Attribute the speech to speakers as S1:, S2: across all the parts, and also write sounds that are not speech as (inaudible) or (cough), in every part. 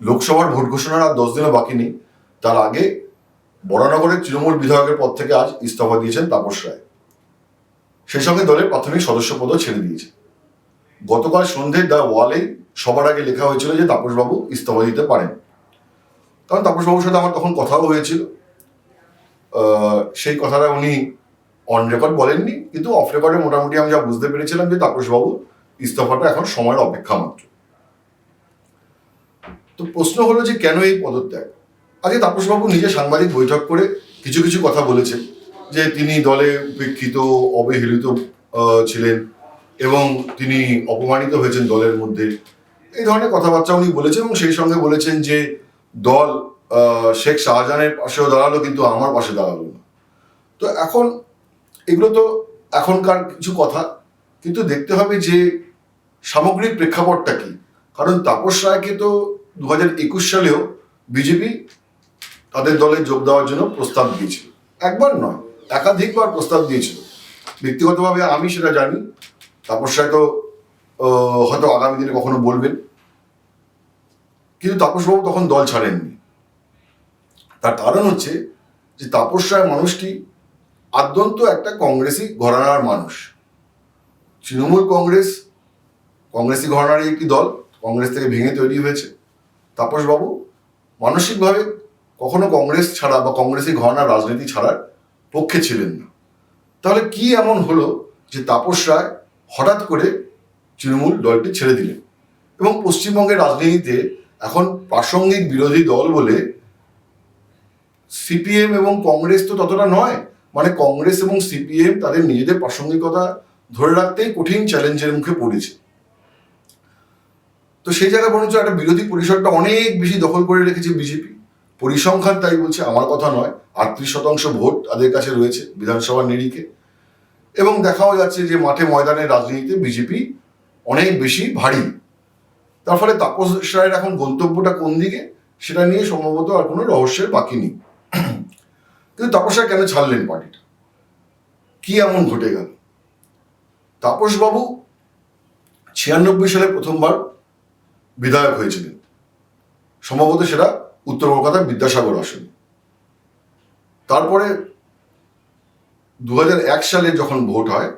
S1: লোকসভার ভোট ঘোষণার আর দশ দিনও বাকি নেই। তার আগে বরানগরের তৃণমূল বিধায়কের পদ থেকে আজ ইস্তফা দিয়েছেন তাপস রায়। সেই সঙ্গে দলের প্রাথমিক সদস্য পদও ছেড়ে দিয়েছে। গতকাল সন্ধ্যে দ্য ওয়ালে সবার আগে লেখা হয়েছিল যে তাপসবাবু ইস্তফা দিতে পারেন। কারণ তাপসবাবুর সাথে আমার তখন কথাও হয়েছিল। সেই কথাটা উনি অন রেকর্ড বলেননি। কিন্তু অফ রেকর্ডে মোটামুটি আমি যা বুঝতে পেরেছিলাম যে তাপসবাবু ইস্তফাটা এখন সময়ের অপেক্ষা মাত্র। তো প্রশ্ন হলো যে কেন এই পদত্যাগ? আজকে তাপসবাবু নিজে সাংবাদিক বৈঠক করে কিছু কিছু কথা বলেছেন যে তিনি দলে উপেক্ষিত অবহেলিত ছিলেন এবং তিনি অপমানিত হয়েছেন দলের মধ্যে। এই ধরনের কথাবার্তা উনি বলেছেন এবং সেই সঙ্গে বলেছেন যে দল শেখ শাহজাহানের পাশেও দাঁড়াল কিন্তু আমার পাশে দাঁড়াল না। তো এখন এগুলো তো এখনকার কিছু কথা, কিন্তু দেখতে হবে যে সামগ্রিক প্রেক্ষাপটটা কি? কারণ তাপস রায়কে তো দু হাজার একুশ সালেও বিজেপি তাদের দলে যোগ দেওয়ার জন্য প্রস্তাব দিয়েছিল। একবার নয়, একাধিকবার প্রস্তাব দিয়েছিল। ব্যক্তিগতভাবে আমি সেটা জানি, তাপস রায় তো হয়তো আগামী দিনে কখনো বলবেন। কিন্তু তাপসবাবু তখন দল ছাড়েননি। তার কারণ হচ্ছে যে তাপস রায় মানুষটি আদ্যন্ত একটা কংগ্রেসি ঘরানার মানুষ। তৃণমূল কংগ্রেস, কংগ্রেসি ঘরানারই একটি দল, কংগ্রেস থেকে ভেঙে তৈরি হয়েছে। তাপসবাবু, মানসিকভাবে কখনো কংগ্রেস ছাড়া বা কংগ্রেসি ঘরানার রাজনীতি ছাড়ার পক্ষে ছিলেন না। তাহলে কি এমন হলো যে তাপস রায় হঠাৎ করে তৃণমূল দলটি ছেড়ে দিলেন? এবং পশ্চিমবঙ্গের রাজনীতিতে এখন প্রাসঙ্গিক বিরোধী দল বলে সিপিএম এবং কংগ্রেস তো ততটা নয় মানে কংগ্রেস এবং সিপিএম তাদের নিজেদের প্রাসঙ্গিকতা ধরে রাখতেই কঠিন চ্যালেঞ্জের মুখে পড়েছে। তো সেই জায়গায় বরঞ্চ একটা বিরোধী পরিসরটা অনেক বেশি দখল করে রেখেছে বিজেপি। পরিসংখ্যান তাই বলছে, আমার কথা নয়, আটত্রিশ শতাংশ ভোট তাদের কাছে রয়েছে বিধানসভার নিরিখে। এবং দেখাও যাচ্ছে যে মাঠে ময়দানের রাজনীতিতে বিজেপি অনেক বেশি ভারী। তার ফলে তাপস রায়ের এখন গন্তব্যটা কোন দিকে, সেটা নিয়ে সম্ভবত আর কোনো রহস্যের বাকি নেই। কিন্তু তাপস রায় কেন ছাড়লেন পার্টিটা? কি এমন ঘটে গেল? তাপসবাবু ছিয়ানব্বই সালে প্রথমবার বিধায়ক হয়েছিলেন। সম্ভবত সেটা উত্তর কলকাতার বিদ্যাসাগর আসনে। তারপরে দু সালে যখন ভোট হয়,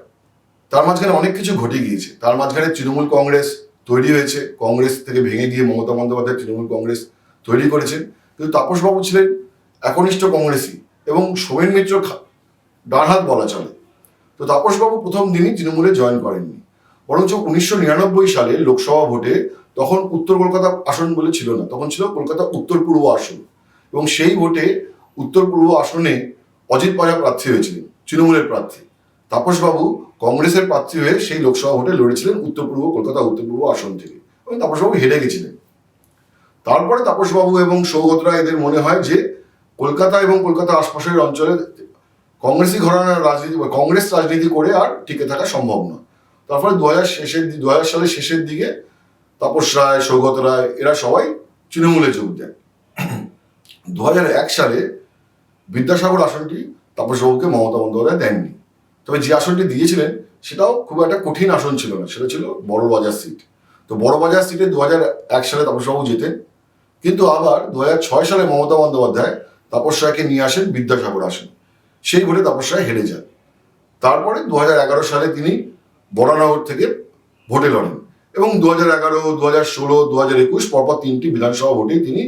S1: তার মাঝখানে অনেক কিছু ঘটে গিয়েছে। তার মাঝখানে তৃণমূল কংগ্রেস তৈরি হয়েছে। কংগ্রেস থেকে ভেঙে গিয়ে মমতা বন্দ্যোপাধ্যায় তৃণমূল কংগ্রেস তৈরি করেছেন। কিন্তু তাপসবাবু ছিলেন একনিষ্ঠ কংগ্রেসী এবং সোমেন মিত্র খা- ডান হাত বলা চলে। তো তাপসবাবু প্রথম দিনই তৃণমূলে জয়েন করেননি। বরঞ্চ উনিশশো নিরানব্বই সালে লোকসভা ভোটে তখন উত্তর কলকাতা আসন বলে ছিল না, তখন ছিল কলকাতা উত্তর পূর্ব আসন। এবং সেই ভোটে উত্তর পূর্ব আসনে অজিত পাজা প্রার্থী হয়েছিলেন, তৃণমূলের প্রার্থী। তাপসবাবু কংগ্রেসের প্রার্থী হয়ে সেই লোকসভা ভোটে লড়েছিলেন উত্তর পূর্ব, কলকাতা উত্তর পূর্ব আসন থেকে। এবং তাপসবাবু হেরে গেছিলেন। তারপরে তাপসবাবু এবং সৌগত রায় এদের মনে হয় যে কলকাতা এবং কলকাতা আশপাশের অঞ্চলে কংগ্রেসি ঘরানার রাজনীতি, কংগ্রেস রাজনীতি করে আর টিকে থাকা সম্ভব নয়। তারপরে দু হাজার শেষের দু হাজার সালের শেষের দিকে তাপস রায়, সৌগত রায়, এরা সবাই তৃণমূলে যোগ দেন দু এক সালে বিদ্যাসাগর আসনটি তাপসবাবুকে মমতা বন্দ্যোপাধ্যায় দেননি। তবে যে আসনটি দিয়েছিলেন, সেটাও খুব একটা কঠিন আসন ছিল না, সেটা ছিল বড় বাজার সিট। তো বড় বাজার সিটে দু এক সালে তাপসবাবু জেতেন, কিন্তু আবার দু হাজার ছয় সালে মমতা বন্দ্যোপাধ্যায় তাপস রায়কে নিয়ে আসেন বিদ্যাসাগর আসন। সেই ভোটে তাপস রায় হেরে যান। তারপরে দু হাজার এগারো সালে তিনি বরানগর থেকে ভোটে লড়েন। এবং দু হাজার এগারো দু হাজার ষোলো দু হাজার একুশ পরপর তিনটি বিধানসভা ভোটে তিনি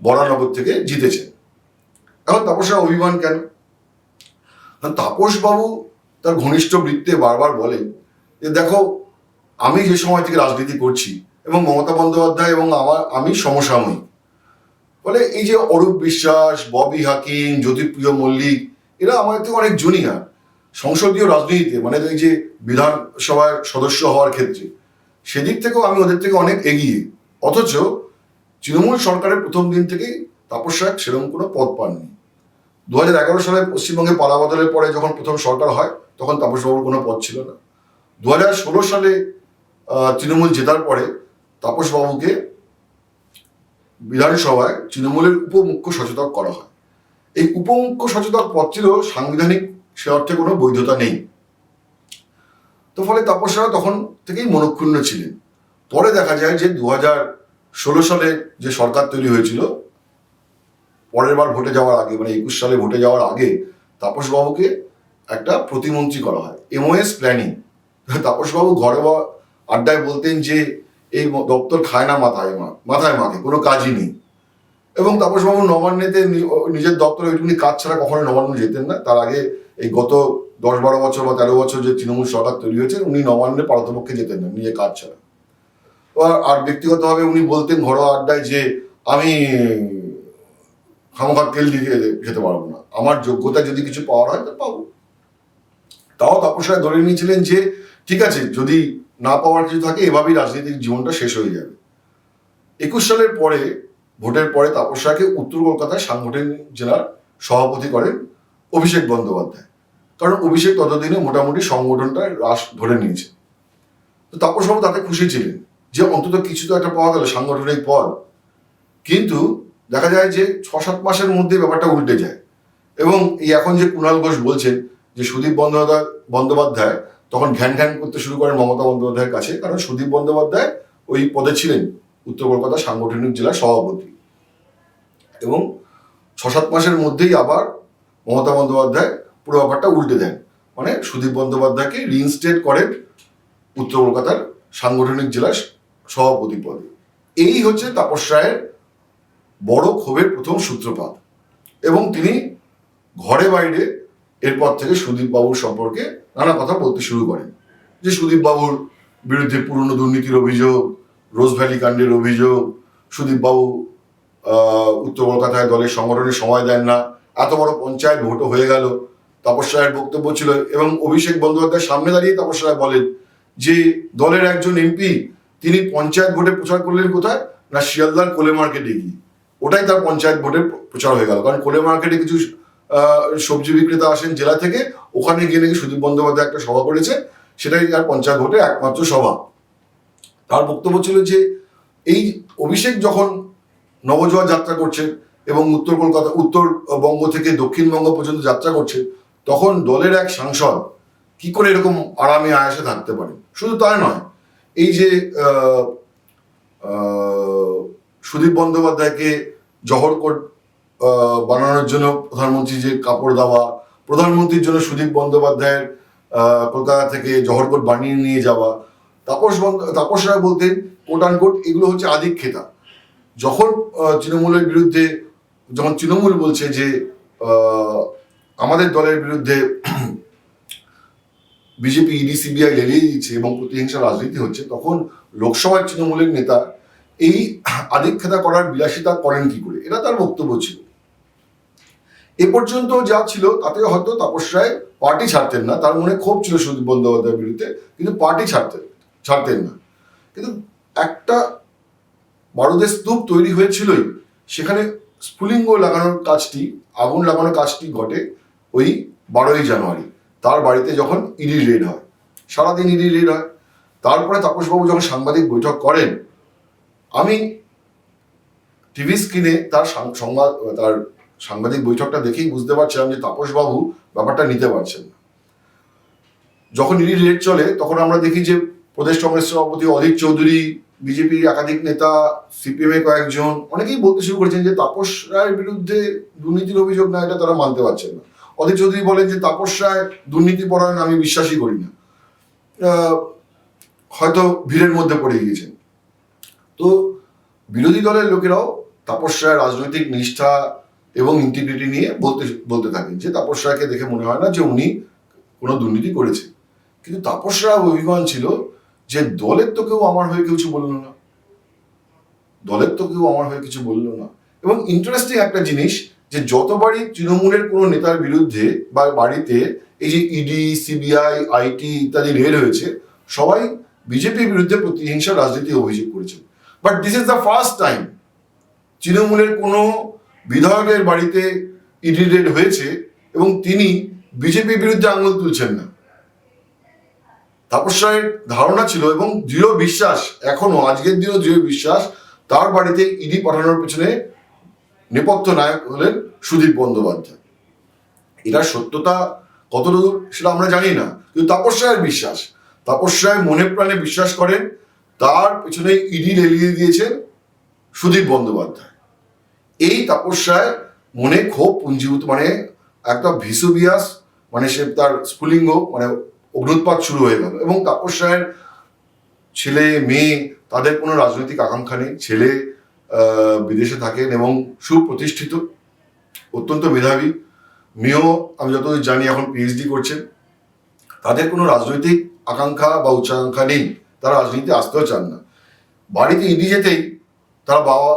S1: বরানগর থেকে জিতেছেন। এখন তাপসরা অভিমান কেন? তাপসবাবু তার ঘনিষ্ঠ বৃত্তে বারবার বলেন যে, দেখো, আমি যে সময় থেকে রাজনীতি করছি এবং মমতা বন্দ্যোপাধ্যায় এবং আমার, আমি সমসাময়িক। ফলে এই যে অরূপ বিশ্বাস, ববি হাকিম, জ্যোতিপ্রিয় মল্লিক, এরা আমার থেকে অনেক জুনিয়র সংসদীয় রাজনীতিতে মানে এই যে বিধানসভার সদস্য হওয়ার ক্ষেত্রে। সেদিক থেকেও আমি ওদের থেকে অনেক এগিয়ে। অথচ তৃণমূল সরকারের প্রথম দিন থেকেই তাপস রায় সেরকম কোনো পদ পাননি। দু হাজার এগারো সালে পশ্চিমবঙ্গে পালা বদলের পরে যখন প্রথম সরকার হয়, তখন তাপসবাবুর কোনো পদ ছিল না। দু হাজার ষোলো সালে তৃণমূল জেতার পরে তাপসবাবুকে বিধানসভায় তৃণমূলের উপমুখ্য সচেতক করা হয়। এই উপমুখ্য সচেতক পদটিরও সাংবিধানিক সে অর্থে কোনো বৈধতা নেই। তো ফলে তাপসরা তখন থেকেই মনক্ষুণ্ণ ছিলেন। পরে দেখা যায় যে দু হাজার ষোলো সালে যে সরকার তৈরি হয়েছিল, পরের বার ভোটে যাওয়ার আগে মানে একুশ সালে ভোটে যাওয়ার আগে তাপসবাবুকে একটা প্রতিমন্ত্রী করা হয়, এমওএস প্ল্যানিং। তাপসবাবু ঘরে আড্ডায় বলতেন যে, এই দপ্তর খায় না মাথায় মা মাথায় মাকে, কোনো কাজই নেই। এবং তাপসবাবু নবান্নেতে নিজের দপ্তরে ওইটুকুনি কাজ ছাড়া কখনো নবান্ন যেতেন না। তার আগে এই গত দশ বারো বছর বা তেরো বছর যে তৃণমূল সরকার তৈরি হয়েছে, উনি নবান্নে পারতপক্ষে যেতেন না নিজের কাজ ছাড়া আর- ব্যক্তিগতভাবে উনি বলতেন ঘরোয়া আড্ডায় যে, আমি খামোখা তেল দিয়ে যেতে পারব না। আমার যোগ্যতা যদি কিছু পাওয়ার হয়, তো পাবো। তাও তাপসরা ধরে নিয়েছিলেন যে, ঠিক আছে, যদি না পাওয়ার কিছু থাকে, এভাবেই রাজনৈতিক জীবনটা শেষ হয়ে যাবে। একুশ সালের পরে, ভোটের পরে তাপস উত্তর কলকাতায় সাংগঠনিক জেলার সভাপতি করেন অভিষেক বন্দ্যোপাধ্যায়। কারণ অভিষেক ততদিনে মোটামুটি সংগঠনটা হ্রাস ধরে নিয়েছে। তো তাপসবাবু তাতে খুশি ছিলেন যে অন্তত কিছু তো একটা পাওয়া গেল সাংগঠনিক পদ। কিন্তু দেখা যায় যে ছ সাত মাসের মধ্যে ব্যাপারটা উল্টে যায় এবং এই এখন যে কুণাল ঘোষ বলছেন যে সুদীপ বন্দ্যোপাধ্যায় বন্দ্যোপাধ্যায় তখন ঘ্যান ঘ্যান করতে শুরু করেন মমতা বন্দ্যোপাধ্যায়ের কাছে, কারণ সুদীপ বন্দ্যোপাধ্যায় ওই পদে ছিলেন উত্তর কলকাতা সাংগঠনিক জেলার সভাপতি। এবং ছ সাত মাসের মধ্যেই আবার মমতা বন্দ্যোপাধ্যায় পুরো ব্যাপারটা উল্টে দেন। মানে সুদীপ বন্দ্যোপাধ্যায়কে রিইনস্টেট করেন উত্তর কলকাতার সাংগঠনিক জেলার সভাপতি পদে। এই হচ্ছে তাপস রায়ের বড় ক্ষোভের প্রথম সূত্রপাত। এবং তিনি ঘরে বাইরে এরপর থেকে সুদীপ বাবুর সম্পর্কে নানা কথা বলতে শুরু করেন। যে সুদীপ বাবুর বিরুদ্ধে পুরনো দুর্নীতির অভিযোগ রোজ ভ্যালি কাণ্ডের অভিযোগ সুদীপ বাবু আহ, উত্তর কলকাতায় দলের সংগঠনের সময় দেন না এত বড় পঞ্চায়েত ভোটও হয়ে গেল তাপস রায়ের বক্তব্য ছিল এবং অভিষেক বন্দ্যোপাধ্যায়ের সামনে দাঁড়িয়ে তাপস রায় বলেন যে দলের একজন এমপি, তিনি পঞ্চায়েত ভোটে প্রচার করলেন কোথায়? না শিয়ালদার কোলে মার্কেটে গিয়ে। ওটাই তার পঞ্চায়েত ভোটের প্রচার হয়ে গেল। কারণ কোলে মার্কেটে কিছু সবজি বিক্রেতা আসেন জেলা থেকে, ওখানে গিয়ে নাকি সুদীপ বন্দ্যোপাধ্যায় একটা সভা করেছে, সেটাই তার পঞ্চায়েত ভোটের একমাত্র সভা। তার বক্তব্য ছিল যে এই অভিষেক যখন নবজোয়ার যাত্রা করছেন এবং উত্তর কলকাতা উত্তরবঙ্গ থেকে দক্ষিণবঙ্গ পর্যন্ত যাত্রা করছেন তখন দলের এক সাংসদ কি করে এরকম আরামে আয়াসে থাকতে পারে? শুধু তাই নয়, এই যে সুদীপ বন্দ্যোপাধ্যায়কে জহরকোট বানানোর জন্য প্রধানমন্ত্রী যে কাপড় দেওয়া, প্রধানমন্ত্রীর জন্য সুদীপ বন্দ্যোপাধ্যায়ের কলকাতা থেকে জহরকোট বানিয়ে নিয়ে যাওয়া, তাপস তাপস রায় বলতেন, কোট কোট এগুলো হচ্ছে আধিক্ষেতা যখন তৃণমূলের বিরুদ্ধে, যখন তৃণমূল বলছে যে আমাদের দলের বিরুদ্ধে বিজেপি, ইডি, সিবিআই লেলিয়ে দিচ্ছে এবং প্রতিহিংসা রাজনীতি হচ্ছে, তখন লোকসভার তৃণমূলের নেতা এই আধিক্ষেতা করার বিলাসিতা করেন কি করে? এটা তার বক্তব্য ছিল। এ পর্যন্ত যা ছিল তাতে হয়তো তাপস রায় পার্টি ছাড়তেন না, তার মনে ক্ষোভ ছিল সুদীপ বন্দ্যোপাধ্যায়ের বিরুদ্ধে, কিন্তু পার্টি ছাড়তেন ছাড়তেন না। কিন্তু একটা বারুদের স্তূপ তৈরি হয়েছিলই, সেখানে স্ফুলিঙ্গ লাগানোর কাজটি, আগুন লাগানোর কাজটি ঘটে ওই বারোই জানুয়ারি। তার বাড়িতে যখন ইডি রেড হয়, সারাদিন ইডি রেড হয়। তারপরে তাপসবাবু যখন সাংবাদিক বৈঠক করেন, আমি টিভি স্ক্রিনে তার সংবাদ, তার সাংবাদিক বৈঠকটা দেখেই বুঝতে পারছিলাম যে তাপসবাবু ব্যাপারটা নিতে পারছেন না। যখন ইডি রেড চলে, তখন আমরা দেখি যে প্রদেশ কংগ্রেস সভাপতি অধীর চৌধুরী বিজেপির একাধিক নেতা সিপিএম এর কয়েকজন, অনেকেই বলতে শুরু করেছেন যে তাপস রায়ের বিরুদ্ধে দুর্নীতির অভিযোগ না, এটা তারা মানতে পারছেন না। অধীর চৌধুরী বলেন যে তাপস রায় দুর্নীতি পরায়ণ আমি বিশ্বাসই করি না। হয়তো ভিড়ের মধ্যে পড়ে গিয়েছেন। তো বিরোধী দলের লোকেরাও তাপস রায়ের রাজনৈতিক নিষ্ঠা এবং ইন্টিগ্রিটি নিয়ে বলতে বলতে থাকেন যে তাপস রায়কে দেখে মনে হয় না যে উনি কোনো দুর্নীতি করেছে। কিন্তু তাপস রায় অভিমান ছিল যে দলের তো কেউ আমার হয়ে কিছু বলল না। দলের তো কেউ আমার হয়ে কিছু বলল না। এবং ইন্টারেস্টিং একটা জিনিস যে যতবারই তৃণমূলের কোনো নেতার বিরুদ্ধে বা বাড়িতে এই যে ইডি সিবিআই আইটি ইত্যাদি রেড হয়েছে, সবাই বিজেপির বিরুদ্ধে প্রতিহিংসা রাজনীতি অভিযোগ করেছে। But this is the first time তৃণমূলের কোনো বিধায়কের বাড়িতে ইডি রেড হয়েছে এবং তিনি বিজেপির বিরুদ্ধে আঙুল তুলছেন না। তাপস রায়ের ধারণা ছিল এবং দৃঢ় বিশ্বাস, এখনও, আজকের দিনেও দৃঢ় বিশ্বাস, তার বাড়িতে ইডি পাঠানোর পেছনে নেপথ্য নায়ক হলেন সুদীপ বন্দ্যোপাধ্যায়। এটার সত্যতা কতটুকু সেটা আমরা জানি না, কিন্তু তাপস রায়ের বিশ্বাস, তাপস রায় মনে প্রাণে বিশ্বাস করেন, তার পেছনে ইডি লেলিয়ে দিয়েছেন সুদীপ বন্দ্যোপাধ্যায়। এই তাপস্যায় মনে ক্ষোভ পুঞ্জীভূত মানে একটা ভিসুবিয়াস মানে সে তার স্ফুলিঙ্গ মানে অগ্নুৎপাত শুরু হয়ে গেল। এবং তাপস্যায়ের ছেলে, মেয়ে, তাদের কোনো রাজনৈতিক আকাঙ্ক্ষা নেই। ছেলে বিদেশে থাকেন এবং সুপ্রতিষ্ঠিত, অত্যন্ত মেধাবী। মেয়েও আমি যতদূর জানি, এখন পিএইচডি করছেন। তাদের কোনো রাজনৈতিক আকাঙ্ক্ষা বা উচ্চাকাঙ্ক্ষা নেই। তারা রাজনীতিতে আসতেও চান না। বাড়িতে ইডি যেতেই তারা বাবা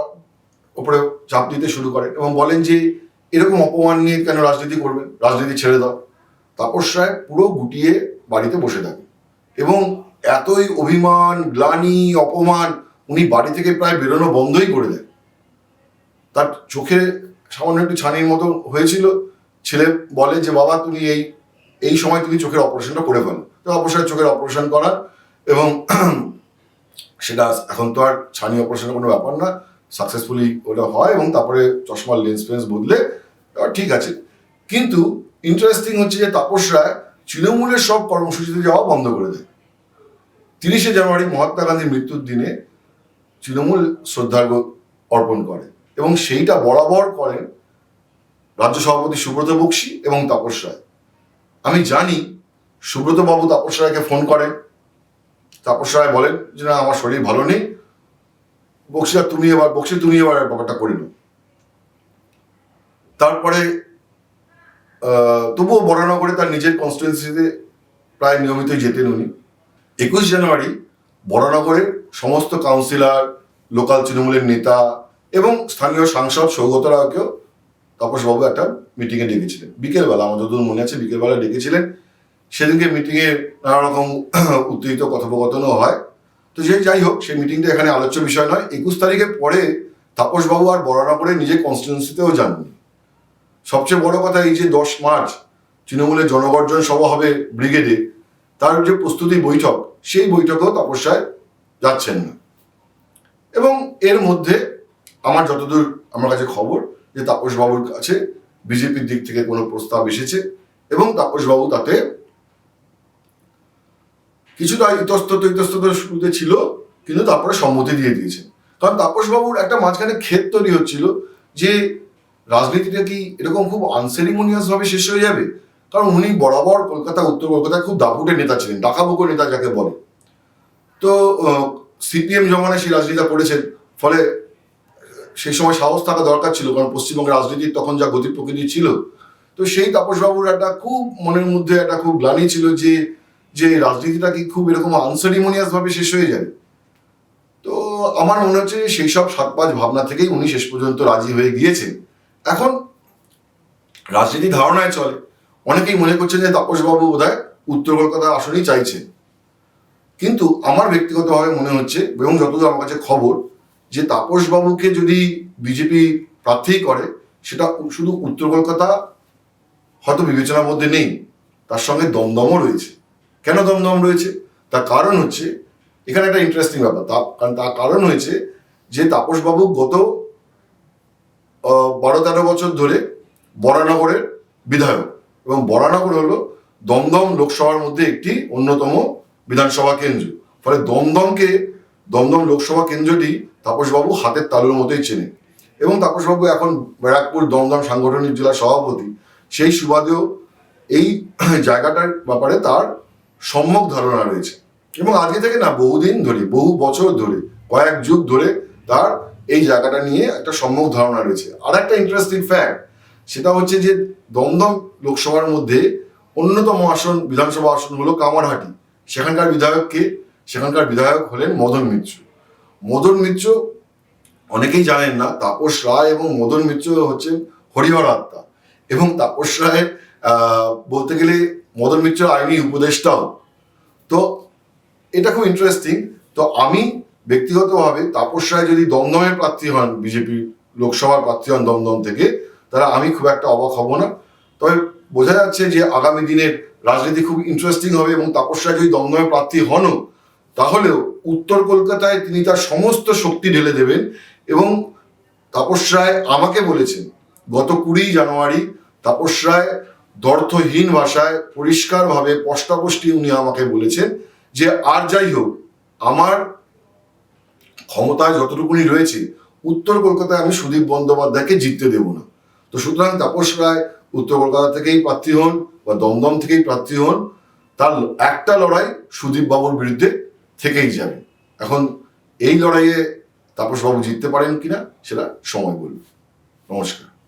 S1: ওপরে চাপ দিতে শুরু করেন এবং বলেন যে, এরকম অপমান নিয়ে কেন রাজনীতি করবেন? রাজনীতি ছেড়ে দাও। তাপস রায় পুরো গুটিয়ে বাড়িতে বসে থাকে এবং এতই অভিমান, গ্লানি, অপমান উনি বাড়ি থেকে প্রায় বেরোনো বন্ধই করে দেন। তার চোখে সামান্য একটু ছানির মতো হয়েছিল। ছেলে বলে যে, বাবা, তুমি এই এই সময় তুমি চোখের অপারেশনটা করে ফেলো। তো অবশ্যই চোখের অপারেশন করার এবং (clears throat) সেটা এখন তো আর ছানি অপারেশনের কোনো ব্যাপার না। সাকসেসফুলি ওটা হয় এবং তারপরে চশমার লেন্স ফেন্স বদলে ঠিক আছে। কিন্তু ইন্টারেস্টিং হচ্ছে যে, তাপস রায় তৃণমূলের সব কর্মসূচিতে যাওয়া বন্ধ করে দেয়। তিরিশে জানুয়ারি মহাত্মা গান্ধীর মৃত্যুর দিনে তৃণমূল শ্রদ্ধার্ঘ অর্পণ করে এবং সেইটা বরাবর করেন রাজ্য সভাপতি সুব্রত বক্সি এবং তাপস রায়। আমি জানি সুব্রত বাবু তাপস রায়কে ফোন করেন। তাপস রায় বলেন যে, না, আমার শরীর ভালো নেই। বক্সিরা তুমি এবার, বক্সি, তুমি এবার ব্যাপারটা করে নাও। তারপরে তবুও বরানগরে তার নিজের কনস্টিটুয়েন্সিতে প্রায় নিয়মিতই যেতেন উনি। একুশ জানুয়ারি বরানগরের সমস্ত কাউন্সিলর, লোকাল তৃণমূলের নেতা এবং স্থানীয় সাংসদ সৌগত রায়কেও তাপসবাবু একটা মিটিংয়ে ডেকেছিলেন। বিকেলবেলা, আমার যতদূর মনে আছে, বিকেলবেলা ডেকেছিলেন। সেদিনকে মিটিংয়ে নানা রকম (clears throat) উত্তেজিত কথোপকথনও হয়। তো যে যাই হোক, সেই মিটিংটা এখানে আলোচ্য বিষয় নয়। একুশ তারিখের পরে তাপসবাবু আর বরানগরে নিজের কনস্টিটুয়েন্সিতেও যাননি। সবচেয়ে বড় কথা এই যে দশ মার্চ, তৃণমূলের জনগর্জন সভা হবে ব্রিগেডে, তার যে প্রস্তুতি বৈঠক সেই বৈঠকেও তাপস্যায় যাচ্ছেন না। এবং এর মধ্যে আমার যতদূর আমার কাছে খবর যে তাপসবাবুর কাছে বিজেপির দিক থেকে কোনো প্রস্তাব এসেছে এবং তাপসবাবু তাতে কিছুটা ইতস্তত ইতস্তত শুরুতে ছিল, কিন্তু তারপরে সম্মতি দিয়ে দিয়েছেন। কারণ তাপসবাবুর একটা মাঝখানে ক্ষেত তৈরি হচ্ছিল যে রাজনীতিটা কি এরকম খুব আনসেরিমোনিয়াস ভাবে শেষ হয়ে যাবে? কারণ উনি বরাবর কলকাতা, উত্তর কলকাতায় খুব দাপুটে নেতা ছিলেন, ডাকাবুকো নেতা যাকে বলে। তো সিপিএম জমানায় সেই রাজনীতিটা করেছেন, ফলে সেই সময় সাহস থাকা দরকার ছিল, কারণ পশ্চিমবঙ্গের রাজনীতির তখন যা গতি প্রকৃতি ছিল। তো সেই তাপসবাবুর একটা খুব মনের মধ্যে একটা খুব গ্লানি ছিল যে যে রাজনীতিটা কি খুব এরকম আনসেরিমোনিয়াস ভাবে শেষ হয়ে যাবে। তো আমার মনে হচ্ছে সেই সব সাত পাঁচ ভাবনা থেকেই উনি শেষ পর্যন্ত রাজি হয়ে গিয়েছেন। এখন রাজনীতি ধারণায় চলে। অনেকেই মনে করছেন যে তাপসবাবু বোধহয় উত্তর কলকাতা আসনেই চাইছেন। কিন্তু আমার ব্যক্তিগতভাবে মনে হচ্ছে, এবং যতদূর আমার কাছে খবর, যে তাপসবাবুকে যদি বিজেপি প্রার্থী করে, সেটা শুধু উত্তর কলকাতা হয়তো বিবেচনার মধ্যে নেই, তার সঙ্গে দমদমও রয়েছে। কেন দমদম রয়েছে? তার কারণ হচ্ছে, এখানে একটা ইন্টারেস্টিং ব্যাপার, তা কারণ তার কারণ হয়েছে যে তাপসবাবু গত বারো তেরো বছর ধরে বরানগরের বিধায়ক। এবং বরানগর হলো দমদম লোকসভার মধ্যে একটি অন্যতম বিধানসভা কেন্দ্র। ফলে দমদমকে, দমদম লোকসভা কেন্দ্রটি তাপসবাবু হাতের তালুর মতোই চেনে। এবং তাপসবাবু এখন ব্যারাকপুর দমদম সাংগঠনিক জেলা সভাপতি। সেই সুবাদেও এই জায়গাটার ব্যাপারে তার সম্যক ধারণা রয়েছে। এবং আজকে থেকে না, বহুদিন ধরে, বহু বছর ধরে, কয়েক যুগ ধরে তার এই জায়গাটা নিয়ে একটা সম্যক ধারণা রয়েছে। আর একটা ইন্টারেস্টিং ফ্যাক্ট সেটা হচ্ছে যে দমদম লোকসভার মধ্যে অন্যতম আসন বিধানসভা আসন হলো কামারহাটি। সেখানকার বিধায়ককে সেখানকার বিধায়ক হলেন মদন মিত্র। মদন মিত্র অনেকেই জানেন না তাপস রায় এবং মদন মিত্র হচ্ছেন হরিহর আত্মা। এবং তাপস রায় আহ, বলতে গেলে মদন মিত্র আইনি উপদেষ্টাও। তো এটা খুব ইন্টারেস্টিং তো আমি ব্যক্তিগতভাবে তাপস রায় যদি দমদমের প্রার্থী হন বিজেপি লোকসভার প্রার্থী হন দমদম থেকে তাহলে আমি খুব একটা অবাক হব না। তবে বোঝা যাচ্ছে যে আগামী দিনের রাজনীতি খুব ইন্টারেস্টিং হবে এবং তাপস রায় যদি দমদমের প্রার্থী হনও তাহলেও উত্তর কলকাতায় তিনি তার সমস্ত শক্তি ঢেলে দেবেন এবং তাপস রায় আমাকে বলেছেন, গত কুড়ি জানুয়ারি তাপস রায় দর্থহীন ভাষায় পরিষ্কারভাবে পষ্টাপষ্টি উনি আমাকে বলেছেন যে আর যাই হোক, আমার ক্ষমতায় যতটুকুনি রয়েছে, উত্তর কলকাতায় আমি সুদীপ বন্দ্যোপাধ্যায়কে জিততে দেব না। তো সুতরাং তাপস রায় উত্তর কলকাতা থেকেই প্রার্থী হন বা দমদম থেকেই প্রার্থী হন, তার একটা লড়াই সুদীপ বাবুর বিরুদ্ধে থেকেই যাবে। এখন এই লড়াইয়ে তাপসবাবু জিততে পারেন কিনা সেটা সময় বলবে। নমস্কার।